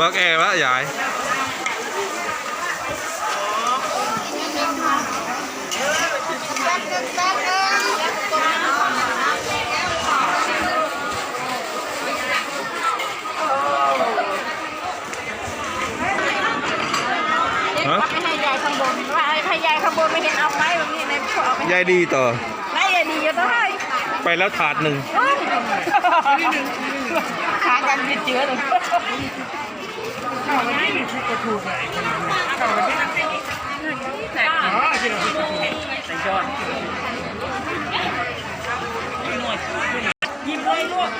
เบิกแอร์วะยายฮะไม่ให้ยายข้างบนว่าให้ยายข้างบนไม่เห็นเอาไม้แบบนี้ในพวกเอาไปยายดีต่อไม้ยายดีอยู่ต้องให้ไปแล้วถาดหนึ่งขากันยืดเจือเลย ข้าววันนี้มีชูโกทูใส่ข้าววันนี้ใส่ใส่ใส่ย้อนยิ้มเลยลูก